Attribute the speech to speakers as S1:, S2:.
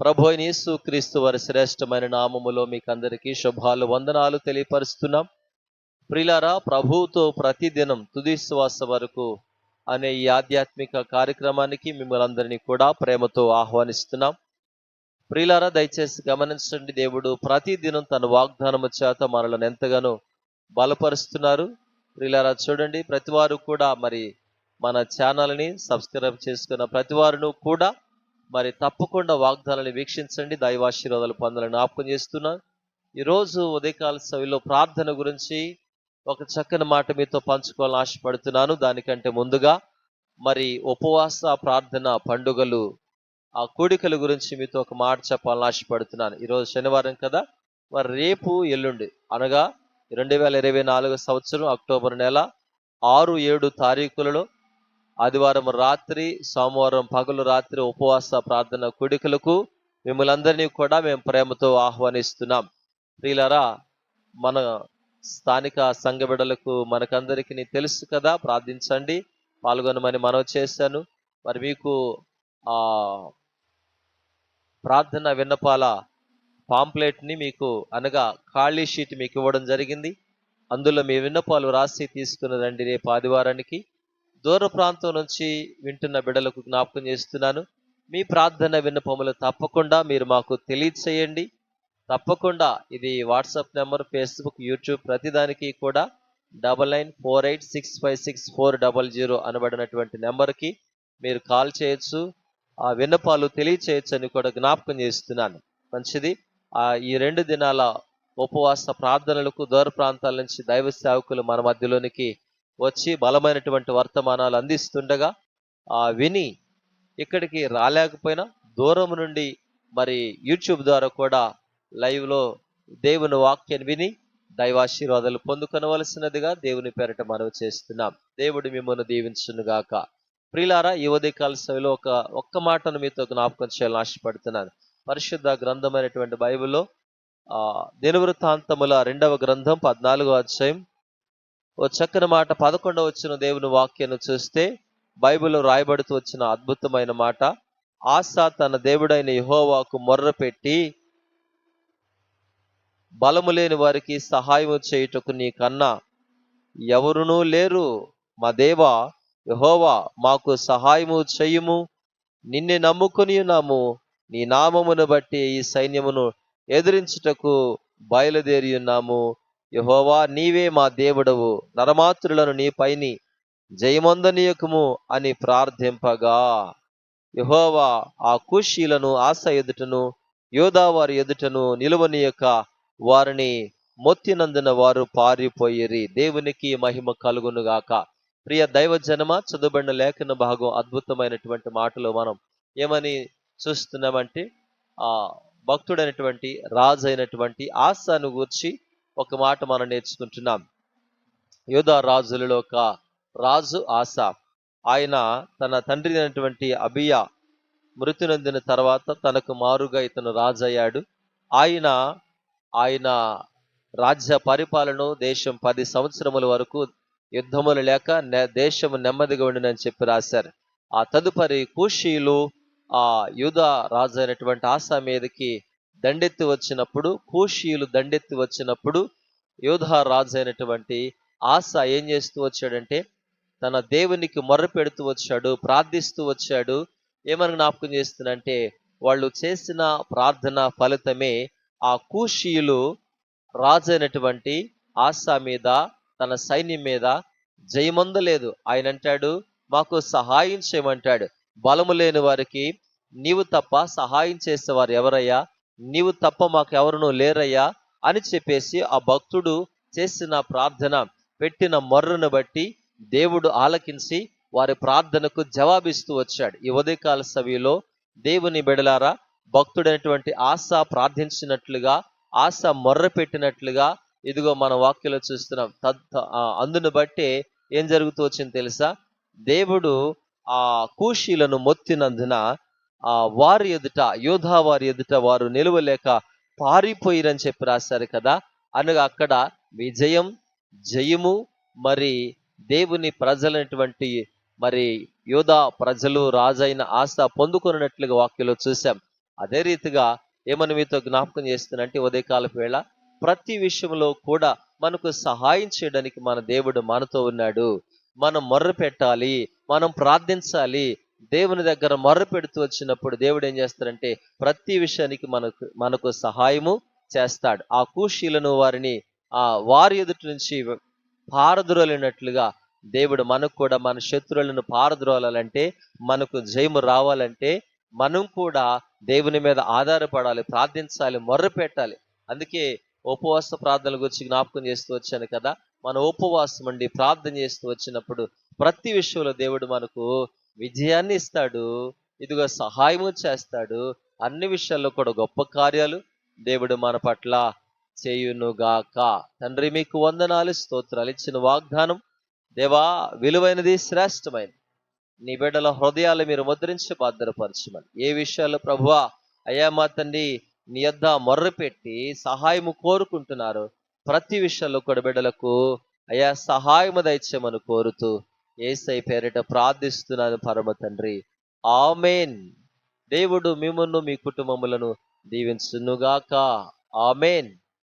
S1: ప్రభు అయిన యేసు క్రీస్తు వారి శ్రేష్టమైన నామములో మీకు అందరికీ శుభాలు వందనాలు తెలియపరుస్తున్నాం. ప్రిలారా ప్రభువుతో ప్రతిదినం తుది శ్వాస వరకు అనే ఈ ఆధ్యాత్మిక కార్యక్రమానికి మిమ్మల్ని అందరినీ కూడా ప్రేమతో ఆహ్వానిస్తున్నాం. ప్రిలారా దయచేసి గమనించండి దేవుడు ప్రతిదినం తన వాగ్దానము చేత మనలను ఎంతగానో బలపరుస్తున్నారు. ప్రిలారా చూడండి ప్రతివారు కూడా మరి మన ఛానల్ని సబ్స్క్రైబ్ చేసుకున్న ప్రతివారును కూడా మరి తప్పకుండా వాగ్దానాన్ని వీక్షించండి. దైవాశీర్వాదాలు పొందాలని జ్ఞాపకం చేస్తున్నాను ఈరోజు ఉదయకాల సభలో ప్రార్థన గురించి ఒక చక్కని మాట మీతో పంచుకోవాలని ఆశపడుతున్నాను. దానికంటే ముందుగా మరి ఉపవాస ప్రార్థన పండుగలు ఆ కూడికల గురించి మీతో ఒక మాట చెప్పాలని ఆశపడుతున్నాను. ఈరోజు శనివారం కదా మరి రేపు ఎల్లుండి అనగా రెండు వేల ఇరవై నాలుగు సంవత్సరం అక్టోబర్ నెల ఆరు ఏడు తారీఖులలో ఆదివారం రాత్రి సోమవారం పగలు రాత్రి ఉపవాస ప్రార్థన కొడుకులకు మిమ్మల్ని అందరినీ కూడా మేము ప్రేమతో ఆహ్వానిస్తున్నాం. ప్రియులరా మన స్థానిక సంఘ బిడలకు మనకందరికీ తెలుసు కదా ప్రార్థించండి. పాల్గొనమని మనవి చేశాను. మరి మీకు ఆ ప్రార్థన విన్నపాల పాంప్లెట్ని మీకు అనగా ఖాళీ షీట్ మీకు ఇవ్వడం జరిగింది. అందులో మీ విన్నపాలు రాసి తీసుకుని రండి రేపు ఆదివారానికి. దూర ప్రాంతం నుంచి వింటున్న బిడ్డలకు జ్ఞాపకం చేస్తున్నాను. మీ ప్రార్థన విన్నపములు తప్పకుండా మీరు మాకు తెలియచేయండి. తప్పకుండా ఇది వాట్సాప్ నెంబర్ ఫేస్బుక్ యూట్యూబ్ ప్రతిదానికి కూడా double nine four eight six five six four double zero అనబడినటువంటి నెంబర్కి మీరు కాల్ చేయొచ్చు. ఆ విన్నపాలు తెలియచేయచ్చు అని కూడా జ్ఞాపకం చేస్తున్నాను. మంచిది. ఆ ఈ రెండు దినాల ఉపవాస ప్రార్థనలకు దూర ప్రాంతాల నుంచి దైవ సేవకులు మన మధ్యలోనికి వచ్చి బలమైనటువంటి వర్తమానాలు అందిస్తుండగా ఆ విని ఇక్కడికి రాలేకపోయినా దూరం నుండి మరి యూట్యూబ్ ద్వారా కూడా లైవ్లో దేవుని వాక్యం విని దైవాశీర్వాదాలు పొందుకొనవలసినదిగా దేవుని పేరట మనవి చేస్తున్నాం. దేవుడు మిమ్మల్ని దీవించునుగాక. ప్రిలారా ఈ ఉదయకాల సభలో ఒక ఒక్క మాటను మీతో జ్ఞాపకం చేయాలని ఆశపడుతున్నాను. పరిశుద్ధ గ్రంథమైనటువంటి బైబిల్లో దినవృత్తాంతముల రెండవ గ్రంథం పద్నాలుగో అధ్యాయం ఓ చక్కని మాట పదకొండవ వచ్చిన దేవుని వాక్యాన్ని చూస్తే బైబిల్లో రాయబడుతూ వచ్చిన అద్భుతమైన మాట. ఆశా తన దేవుడైన యహోవాకు మొర్ర పెట్టి బలము లేని వారికి సహాయము చేయుటకు నీ కన్నా ఎవరునూ లేరు. మా దేవా యహోవా మాకు సహాయము చెయ్యుము నిన్ను నమ్ముకుని ఉన్నాము. నీ నామమును బట్టి ఈ సైన్యమును ఎదిరించుటకు బయలుదేరి ఉన్నాము. యహోవా నీవే మా దేవుడవు. నరమాత్రులను నీ పైని జయమందనీయకము అని ప్రార్థింపగా. యహోవా ఆ కుషీలను ఆశ ఎదుటను యోధావారి ఎదుటను నిలువనీయక వారిని మొత్తినందున వారు పారిపోయిరి. దేవునికి మహిమ కలుగునుగాక. ప్రియ దైవ జనమ చదువుబడిన లేఖన భాగం అద్భుతమైనటువంటి మాటలు మనం ఏమని చూస్తున్నామంటే ఆ భక్తుడైనటువంటి రాజు అయినటువంటి ఆశను గూర్చి ఒక మాట మనం నేర్చుకుంటున్నాం. యోధా రాజులలో ఒక రాజు ఆశ ఆయన తన తండ్రి అయినటువంటి అబియా మృతి నొందిన తర్వాత తనకు మారుగా ఇతను రాజు అయ్యాడు ఆయన ఆయన రాజ్య పరిపాలన దేశం పది సంవత్సరముల వరకు యుద్ధములు లేక దేశము నెమ్మదిగా ఉండినని చెప్పి రాశారు. ఆ తదుపరి కూషీలు ఆ యూద రాజు అయినటువంటి ఆశ మీదకి దండెత్తి వచ్చినప్పుడు కూషీలు దండెత్తి వచ్చినప్పుడు యోధా రాజు అయినటువంటి ఆశ ఏం చేస్తూ వచ్చాడంటే తన దేవునికి మొర్ర పెడుతూ వచ్చాడు ప్రార్థిస్తూ వచ్చాడు. ఏమని జ్ఞాపకం చేస్తున్నంటే వాళ్ళు చేసిన ప్రార్థన ఫలితమే ఆ కూషీయులు రాజు అయినటువంటి ఆశ మీద తన సైన్యం మీద జయమందలేదు ఆయన అంటాడు మాకు సహాయం చేయమంటాడు. బలము లేని వారికి నీవు తప్ప సహాయం చేసేవారు ఎవరయ్యా? నీవు తప్ప మాకు ఎవరునూ లేరయ్యా అని చెప్పేసి ఆ భక్తుడు చేసిన ప్రార్థన పెట్టిన మొర్రను బట్టి దేవుడు ఆలకించి వారి ప్రార్థనకు జవాబిస్తూ వచ్చాడు. ఈ ఉదయకాల సవిలో దేవుని బెడలారా భక్తుడైనటువంటి ఆశ ప్రార్థించినట్లుగా ఆశ మొర్ర పెట్టినట్లుగా ఇదిగో మన వాక్యలో చూస్తున్నాం. తద్ అందును బట్టే ఏం జరుగుతూ వచ్చింది తెలుసా? దేవుడు ఆ కూషీలను మొత్తినందున ఆ వారి ఎదుట యోధా వారి ఎదుట వారు నిలవలేక పారిపోయిరని చెప్పి రాశారు కదా. అనగా అక్కడ విజయం జయము మరి దేవుని ప్రజలైనటువంటి మరి యోధా ప్రజలు రాజైన ఆశ పొందుకున్నట్లుగా వాక్యలో చూసాం అదే రీతిగా ఏమని మీతో జ్ఞాపకం చేస్తున్నంటే ఉదయకాలపు వేళ ప్రతి విషయంలో కూడా మనకు సహాయం చేయడానికి మన దేవుడు మనతో ఉన్నాడు. మనం మొర్ర పెట్టాలి మనం ప్రార్థించాలి దేవుని దగ్గర మొర్ర పెడుతూ వచ్చినప్పుడు దేవుడు ఏం చేస్తాడంటే ప్రతి విషయానికి మనకు మనకు సహాయము చేస్తాడు. ఆ కూషీలను వారిని ఆ వారి ఎదుటి నుంచి పారద్రోలినట్లుగా దేవుడు మనకు కూడా మన శత్రువులను పారద్రోలాలంటే మనకు జయము రావాలంటే మనం కూడా దేవుని మీద ఆధారపడాలి ప్రార్థించాలి మొర్ర పెట్టాలి అందుకే ఉపవాస ప్రార్థనల గురించి జ్ఞాపకం చేస్తూ వచ్చాను కదా. మన ఉపవాసం అండి ప్రార్థన చేస్తూ వచ్చినప్పుడు ప్రతి విషయంలో దేవుడు మనకు విజయాన్ని ఇస్తాడు ఇదిగో సహాయము చేస్తాడు అన్ని విషయాల్లో కూడా గొప్ప కార్యాలు దేవుడు మన పట్ల చేయునుగాక. తండ్రి మీకు వందనాలు స్తోత్రాలు ఇచ్చిన వాగ్దానం దేవా విలువైనది శ్రేష్టమైనది. నీ బిడ్డల హృదయాలు మీరు ముద్రించి భద్రపరచమని. ఏ విషయాల్లో ప్రభువా అయ్యా మా తండ్రి నీ యొద్ద మొర్రపెట్టి సహాయము కోరుకుంటున్నారు ప్రతి విషయంలో కూడా బిడ్డలకు అయ్యా సహాయము దయచేయమని కోరుతూ ఏసై పేరిట ప్రార్థిస్తున్నాను పరమ తండ్రి. ఆమెన్. దేవుడు మిమ్మల్ని మీ కుటుంబములను దీవించునుగాక. ఆమెన్.